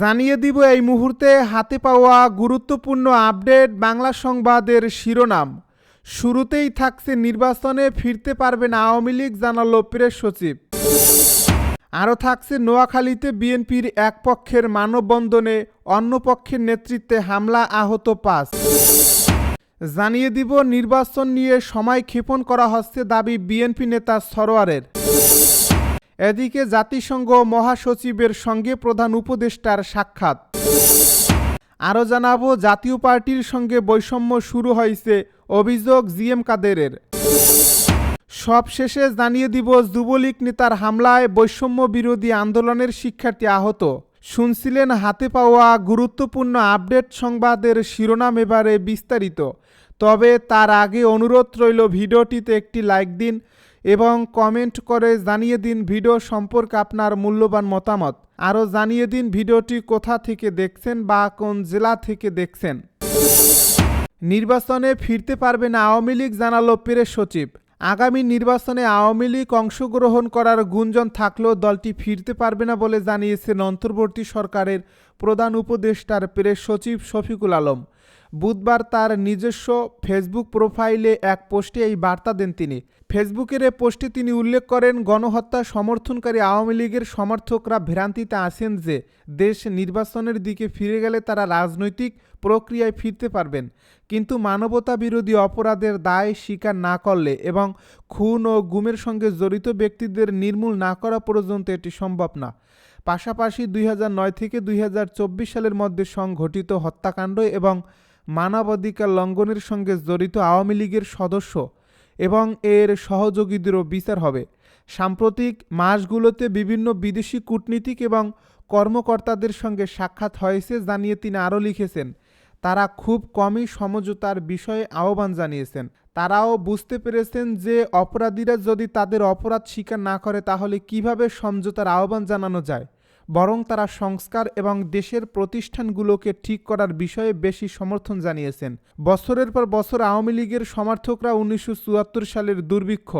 জানিয়ে দিব এই মুহূর্তে হাতে পাওয়া গুরুত্বপূর্ণ আপডেট বাংলা সংবাদের শিরোনাম। শুরুতেই থাকছে নির্বাচনে ফিরতে পারবেন আওয়ামী লীগ, জানালো প্রেস সচিব। আরও থাকছে নোয়াখালীতে বিএনপির এক পক্ষের মানববন্ধনে অন্য পক্ষের নেতৃত্বে হামলা, আহত পাঁচ। জানিয়ে দিব নির্বাচন নিয়ে সময় ক্ষেপণ করা হচ্ছে দাবি বিএনপি নেতা সরোয়ারের। এদিকে জাতিসংঘ মহাসচিবের সঙ্গে প্রধান উপদেষ্টার সাক্ষাৎ। আরও জানাব, জাতীয় পার্টির সঙ্গে বৈষম্য শুরু হয়েছে, অভিযোগ জিএম কাদেরের। সবশেষে জানিয়ে দিব, যুবলীগ নেতার হামলায় বৈষম্য বিরোধী আন্দোলনের শিক্ষার্থী আহত। শুনছিলেন, হাতে পাওয়া গুরুত্বপূর্ণ আপডেট সংবাদের শিরোনাম এবারে বিস্তারিত। তবে তার আগে অনুরোধ রইল, ভিডিওটিতে একটি লাইক দিন এবং কমেন্ট করে জানিয়ে দিন ভিডিও সম্পর্কে আপনার মূল্যবান মতামত। আরও জানিয়ে দিন ভিডিওটি কোথা থেকে দেখছেন বা কোন জেলা থেকে দেখছেন। নির্বাচনে ফিরতে পারবে না আওয়ামী লীগ, জানালো প্রেস সচিব। আগামী নির্বাচনে আওয়ামী লীগ অংশগ্রহণ করার গুঞ্জন থাকলেও দলটি ফিরতে পারবে না বলে জানিয়েছেন অন্তর্বর্তী সরকারের প্রধান উপদেষ্টার প্রেস সচিব শফিকুল আলম। বুধবার তার নিজস্ব ফেসবুক প্রোফাইলে এক পোস্টে এই বার্তা দেন তিনি। ফেসবুকের এ পোস্টে তিনি উল্লেখ করেন, গণহত্যা সমর্থনকারী আওয়ামী লীগের সমর্থকরা ভ্রান্তিতে আছেন যে দেশ নির্বাচনের দিকে ফিরে গেলে তারা রাজনৈতিক প্রক্রিয়ায় ফিরতে পারবেন। কিন্তু মানবতা বিরোধী অপরাধের দায় স্বীকার না করলে এবং খুন ও গুমের সঙ্গে জড়িত ব্যক্তিদের নির্মূল না করা পর্যন্ত এটি সম্ভব না। পাশাপাশি দুই নয় থেকে দুই হাজার চব্বিশ সালের মধ্যে সংঘটিত হত্যাকাণ্ড এবং মানবাধিকার লঙ্ঘনের সঙ্গে জড়িত আওয়ামী লীগের সদস্য এবং এর সহযোগীদেরও বিচার হবে। সাম্প্রতিক মাসগুলোতে বিভিন্ন বিদেশি কূটনীতিক এবং কর্মকর্তাদের সঙ্গে সাক্ষাৎ হয়েছে জানিয়ে তিনি আরও লিখেছেন, তারা খুব কমই সমঝোতার বিষয়ে আহ্বান জানিয়েছেন। তারাও বুঝতে পেরেছেন যে অপরাধীরা যদি তাদের অপরাধ স্বীকার না করে তাহলে কীভাবে সমঝোতার আহ্বান জানানো যায়? বরং তারা সংস্কার এবং দেশের প্রতিষ্ঠানগুলোকে ঠিক করার বিষয়ে বেশি সমর্থন জানিয়েছেন। বছরের পর বছর আওয়ামী লীগের সমর্থকরা উনিশশো চুয়াত্তর সালের দুর্ভিক্ষ,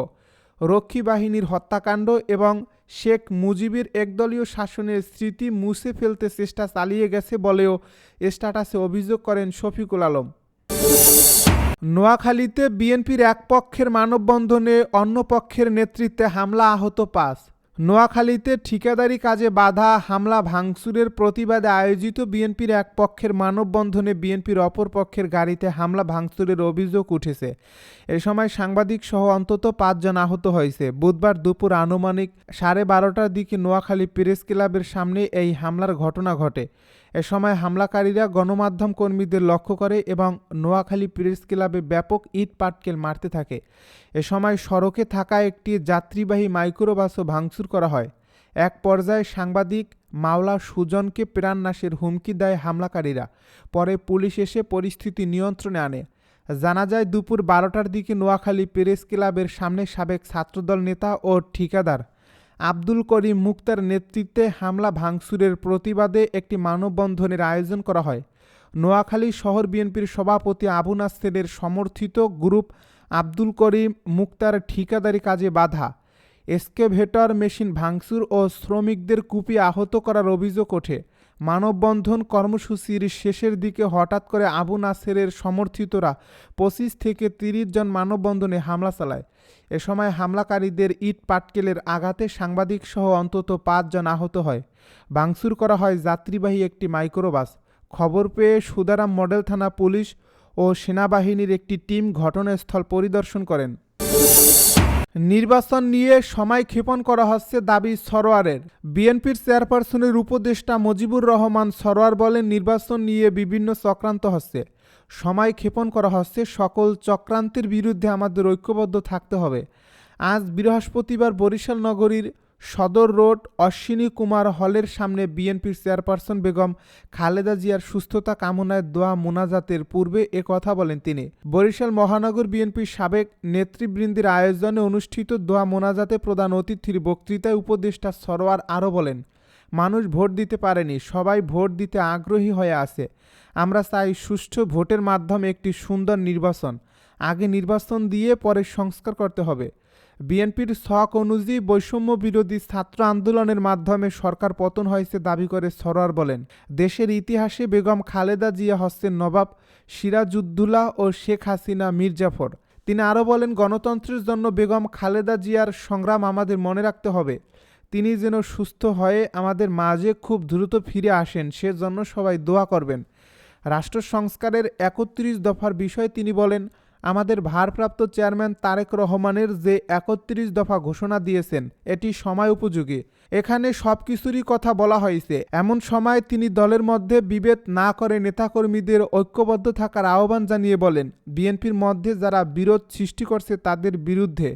রক্ষী বাহিনীর হত্যাকাণ্ড এবং শেখ মুজিবের একদলীয় শাসনের স্মৃতি মুছে ফেলতে চেষ্টা চালিয়ে গেছে বলেও স্ট্যাটাসে অভিযোগ করেন শফিকুল আলম। নোয়াখালীতে বিএনপির এক পক্ষের মানববন্ধনে অন্য পক্ষের নেতৃত্বে হামলা আহত পাঁচ। নোয়াখালীতে ঠিকাদারি কাজে বাধা হামলা ভাঙচুরের প্রতিবাদে আয়োজিত বিএনপির এক পক্ষের মানববন্ধনে বিএনপির অপর পক্ষের গাড়িতে হামলা ভাঙচুরের অভিযোগ উঠেছে। এ সময় সাংবাদিক সহ অন্তত পাঁচজন আহত হয়েছে। বুধবার দুপুর আনুমানিক সাড়ে বারোটার দিকে নোয়াখালী প্রেস ক্লাবের সামনে এই হামলার ঘটনা ঘটে। এ সময় হামলাকারীরা গণমাধ্যম কর্মীদের লক্ষ্য করে এবং নোয়াখালী প্রেস ক্লাবে ব্যাপক ইট পাটকেল মারতে থাকে। এ সময় সড়কে থাকা একটি যাত্রীবাহী মাইক্রোবাসও ভাঙচুর করা হয়। এক পর্যায়ে সাংবাদিক মাওলা সুজনকে প্রাণনাশের হুমকি দেয় হামলাকারীরা। পরে পুলিশ এসে পরিস্থিতি নিয়ন্ত্রণে আনে। জানা যায়, দুপুর বারোটার দিকে নোয়াখালী প্রেস ক্লাবের সামনে সাবেক ছাত্রদল নেতা ও ঠিকাদার আব্দুল করিম মুক্তার নেতৃত্বে হামলা ভাঙচুরের প্রতিবাদে একটি মানববন্ধনের আয়োজন করা হয়। নোয়াখালী শহর বিএনপির সভাপতি আবু নাসেরের সমর্থিত গ্রুপ আব্দুল করিম মুক্তার ঠিকাদারি কাজে বাধা। এসকেভেটর মেশিন ভাঙচুর ও শ্রমিকদের কুপি আহত করার অভিযোগ ওঠে। মানববন্ধন কর্মসূচির শেষের দিকে হঠাৎ করে আবু নাসেরের সমর্থিতরা পঁচিশ থেকে তিরিশ জন মানববন্ধনে হামলা চালায়। এ সময় হামলাকারীদের ইট পাটকেলের আঘাতে সাংবাদিক সহ অন্তত পাঁচজন আহত হয়। ভাঙচুর করা হয় যাত্রীবাহী একটি মাইক্রোবাস। খবর পেয়ে সুদারাম মডেল থানা পুলিশ ও সেনাবাহিনীর একটি টিম ঘটনাস্থল পরিদর্শন করেন। নির্বাচন নিয়ে সময় ক্ষেপণ করা হচ্ছে দাবি সরোয়ারের। বিএনপির চেয়ারপারসনের উপদেষ্টা মজিবুর রহমান সরোয়ার বলেন, নির্বাচন নিয়ে বিভিন্ন চক্রান্ত হচ্ছে। সময় ক্ষেপণ করা হচ্ছে সকল চক্রান্তের বিরুদ্ধে আমাদের ঐক্যবদ্ধ থাকতে হবে। আজ বৃহস্পতিবার বরিশাল নগরীর সদর রোড অশ্বিনী কুমার হলের সামনে বিএনপির চেয়ারপারসন বেগম খালেদা জিয়ার সুস্থতা কামনায় দোয়া মোনাজাতের পূর্বে এ কথা বলেন তিনি। বরিশাল মহানগর বিএনপির সাবেক নেতৃবৃন্দের আয়োজনে অনুষ্ঠিত দোয়া মোনাজাতে প্রধান অতিথির বক্তৃতায় উপদেষ্টা সরোয়ার আরও বলেন, মানুষ ভোট দিতে পারেনি, সবাই ভোট দিতে আগ্রহী হয়ে আছে। আমরা চাই সুষ্ঠু ভোটের মাধ্যমে একটি সুন্দর নির্বাচন। আগে নির্বাচন দিয়ে পরে সংস্কার করতে হবে। বিএনপির শখ অনুযায়ী বৈষম্য বিরোধী ছাত্র আন্দোলনের মাধ্যমে সরকার পতন হয়েছে দাবি করে সরোয়ার বলেন। দেশের ইতিহাসে বেগম খালেদা জিয়া হচ্ছেন নবাব সিরাজউদ্দৌলা ও শেখ হাসিনা মির্জাফর। তিনি আরও বলেন, গণতন্ত্রের জন্য বেগম খালেদা জিয়ার সংগ্রাম আমাদের মনে রাখতে হবে। তিনি যেন সুস্থ হয়ে আমাদের মাঝে খুব দ্রুত ফিরে আসেন, সেজন্য সবাই দোয়া করবেন। রাষ্ট্র সংস্কারের একত্রিশ দফার বিষয়ে তিনি বলেন আমাদের ভারপ্রাপ্ত চেয়ারম্যান তারেক রহমানের যে একত্রিশ দফা ঘোষণা দিয়েছেন, এটি সময় উপযোগী। এখানে সব কিছুরই কথা বলা হয়েছে। এমন সময় তিনি দলের মধ্যে বিভেদ না করে নেতাকর্মীদের ঐক্যবদ্ধ থাকার আহ্বান জানিয়ে বলেন, বিএনপির মধ্যে যারা বিরোধ সৃষ্টি করছে তাদের বিরুদ্ধে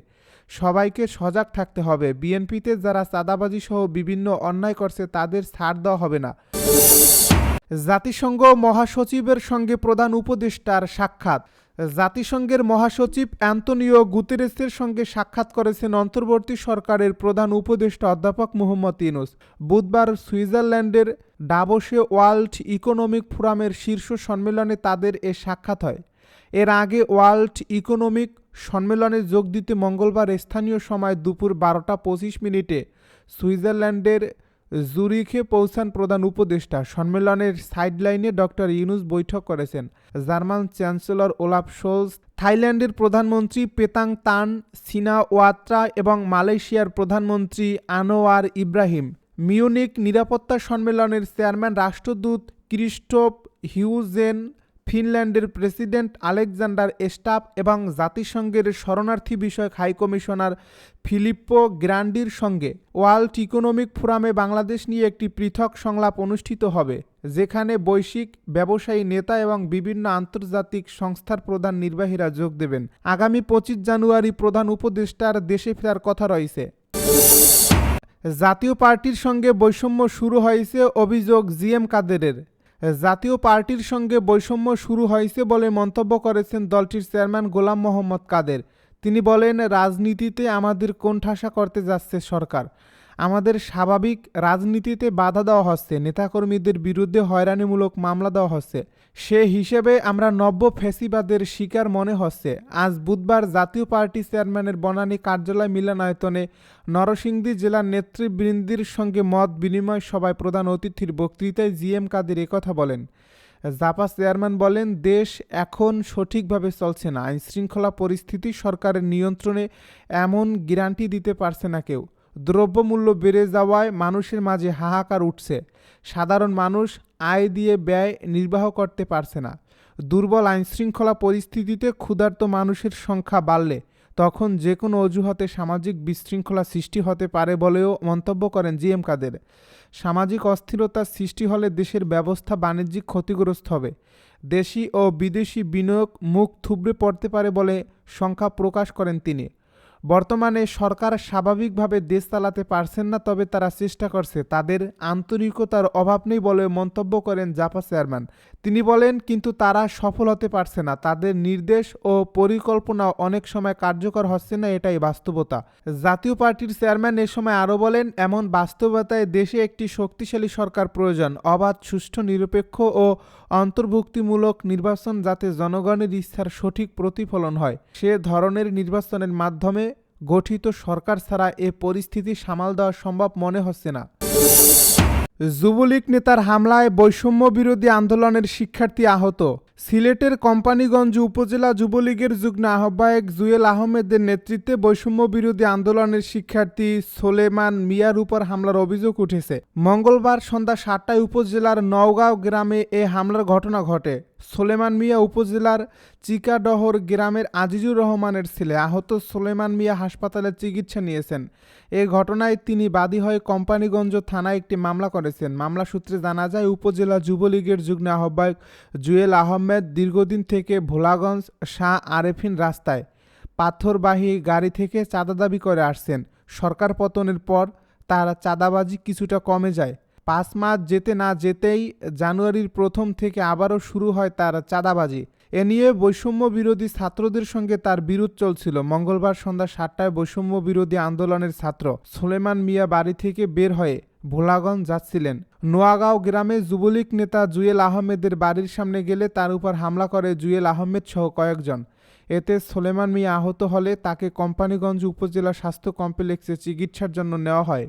সবাইকে সজাগ থাকতে হবে। বিএনপিতে যারা চাঁদাবাজি সহ বিভিন্ন অন্যায় করছে তাদের ছাড় দেওয়া হবে না। জাতিসংঘ মহাসচিবের সঙ্গে প্রধান উপদেষ্টার সাক্ষাৎ। জাতিসংঘের মহাসচিব অ্যান্তনিও গুতেরেসের সঙ্গে সাক্ষাৎ করেছেন অন্তর্বর্তী সরকারের প্রধান উপদেষ্টা অধ্যাপক মোহাম্মদ ইনুস বুধবার সুইজারল্যান্ডের ডাবসে ওয়ার্ল্ড ইকোনমিক ফোরামের শীর্ষ সম্মেলনে তাদের এ সাক্ষাৎ হয়। এর আগে ওয়ার্ল্ড ইকোনমিক সম্মেলনে যোগ দিতে মঙ্গলবার স্থানীয় সময় দুপুর বারোটা পঁচিশ মিনিটে সুইজারল্যান্ডের জুরিখে পৌঁছান প্রধান উপদেষ্টা। সম্মেলনের সাইডলাইনে ডক্টর ইউনুস বৈঠক করেছেন। জার্মান চ্যান্সেলর ওলাফ শোলস থাইল্যান্ডের প্রধানমন্ত্রী পেতাং তান সিনা ওয়াত্রা এবং মালয়েশিয়ার প্রধানমন্ত্রী আনোয়ার ইব্রাহিম। মিউনিক নিরাপত্তা সম্মেলনের চেয়ারম্যান রাষ্ট্রদূত ক্রিস্টোপ হিউজেন ফিনল্যান্ডের প্রেসিডেন্ট আলেকজান্ডার স্টাফ এবং জাতিসংঘের শরণার্থী বিষয়ক হাইকমিশনার ফিলিপ্পো গ্র্যান্ডির সঙ্গে ওয়ার্ল্ড ইকোনমিক ফোরামে বাংলাদেশ নিয়ে একটি পৃথক সংলাপ অনুষ্ঠিত হবে, যেখানে বৈশ্বিক, ব্যবসায়ী নেতা এবং বিভিন্ন আন্তর্জাতিক সংস্থার প্রধান নির্বাহীরা যোগ দেবেন। আগামী পঁচিশ জানুয়ারি প্রধান উপদেষ্টার দেশে ফেরার কথা রয়েছে। জাতীয় পার্টির সঙ্গে বৈষম্য শুরু হয়েছে, অভিযোগ জিএম কাদেরের। জাতীয় পার্টির সঙ্গে বৈষম্য শুরু হয়েছে বলে মন্তব্য করেছেন দলটির চেয়ারম্যান গোলাম মোহাম্মদ কাদের। তিনি বলেন, রাজনীতিতে আমাদের কোণঠাসা করতে যাচ্ছে সরকার। আমাদের স্বাভাবিক রাজনীতিতে বাধা দেওয়া হচ্ছে। নেতাকর্মীদের বিরুদ্ধে হয়রানিমূলক মামলা দেওয়া হচ্ছে। সে হিসেবে আমরা নব্য ফেসিবাদের শিকার মনে হচ্ছে। আজ বুধবার জাতীয় পার্টি চেয়ারম্যানের বনানী কার্যালয় মিলনায়তনে নরসিংদী জেলার নেতৃবৃন্দির সঙ্গে মত বিনিময় সভায় প্রধান অতিথির বক্তৃতায় জিএম কাদের একথা বলেন। জাপা চেয়ারম্যান বলেন, দেশ এখন সঠিকভাবে চলছে না। আইন শৃঙ্খলা পরিস্থিতি সরকারের নিয়ন্ত্রণে এমন গ্যারান্টি দিতে পারছে না কেউ। দ্রব্যমূল্য বেড়ে যাওয়ায় মানুষের মাঝে হাহাকার উঠছে। সাধারণ মানুষ আয় দিয়ে ব্যয় নির্বাহ করতে পারছে না। দুর্বল আইনশৃঙ্খলা পরিস্থিতিতে ক্ষুধার্ত মানুষের সংখ্যা বাড়লে তখন যে কোনো অজুহাতে সামাজিক বিশৃঙ্খলা সৃষ্টি হতে পারে বলেও মন্তব্য করেন জিএম কাদের। সামাজিক অস্থিরতার সৃষ্টি হলে দেশের ব্যবস্থা বাণিজ্যিক ক্ষতিগ্রস্ত হবে। দেশি ও বিদেশি বিনিয়োগ মুখ থুবড়ে পড়তে পারে বলে সংখ্যা প্রকাশ করেন তিনি। বর্তমানে সরকার স্বাভাবিকভাবে দেশ চালাতে পারছেন না, তবে তারা চেষ্টা করছে। তাদের আন্তরিকতার অভাব নেই বলে মন্তব্য করেন জাপা চেয়ারম্যান। তিনি বলেন, কিন্তু তারা সফল হতে পারছে না। তাদের নির্দেশ ও পরিকল্পনা অনেক সময় কার্যকর হচ্ছে না, এটাই বাস্তবতা। জাতীয় পার্টির চেয়ারম্যান এ সময় আরও বলেন, এমন বাস্তবতায় দেশে একটি শক্তিশালী সরকার প্রয়োজন। অবাধ, সুষ্ঠু, নিরপেক্ষ ও অন্তর্ভুক্তিমূলক নির্বাচন যাতে জনগণের ইচ্ছার সঠিক প্রতিফলন হয়। সে ধরনের নির্বাচনের মাধ্যমে গঠিত সরকার ছাড়া এ পরিস্থিতি সামাল দেওয়া সম্ভব মনে হচ্ছে না। যুবলীগ নেতার হামলায় বৈষম্য বিরোধী আন্দোলনের শিক্ষার্থী আহত। সিলেটের কোম্পানিগঞ্জ উপজেলা যুবলীগের যুগ্ম আহ্বায়ক জুয়েল আহমেদের নেতৃত্বে বৈষম্য বিরোধী আন্দোলনের শিক্ষার্থী সোলেমান মিয়ার উপর হামলার অভিযোগ উঠেছে। মঙ্গলবার সন্ধ্যা সাতটায় উপজেলার নওগাঁও গ্রামে এ হামলার ঘটনা ঘটে। সোলেমান মিয়া উপজেলার চিকাডহর গ্রামের আজিজুর রহমানের ছেলে আহত সোলেমান মিয়া হাসপাতালে চিকিৎসা নিয়েছেন। এ ঘটনায় তিনি বাদী হয়ে কোম্পানিগঞ্জ থানায় একটি মামলা করেছেন। মামলা সূত্রে জানা যায়, উপজেলা যুবলীগের যুগ্ম আহ্বায়ক জুয়েল আহমেদ দীর্ঘদিন থেকে ভোলাগঞ্জ শাহ আরেফিন রাস্তায় পাথরবাহী গাড়ি থেকে চাঁদা দাবি করে আসছেন। সরকার পতনের পর তার চাঁদাবাজি কিছুটা কমে যায়। পাঁচ মাস যেতে না যেতেই জানুয়ারির প্রথম থেকে আবারও শুরু হয় তার চাঁদাবাজি। এ নিয়ে বৈষম্য বিরোধী ছাত্রদের সঙ্গে তার বিরোধ চলছিল। মঙ্গলবার সন্ধ্যা সাতটায় বৈষম্য বিরোধী আন্দোলনের ছাত্র সুলেমান মিয়া বাড়ি থেকে বের হয়ে ভোলাগঞ্জ যাচ্ছিলেন। নোয়াগাঁও গ্রামে যুবলীগ নেতা জুয়েল আহমেদের বাড়ির সামনে গেলে তার উপর হামলা করে জুয়েল আহমেদ সহ কয়েকজন। এতে সোলেমান মিয়া আহত হলে তাকে কোম্পানিগঞ্জ উপজেলা স্বাস্থ্য কমপ্লেক্সে চিকিৎসার জন্য নেওয়া হয়।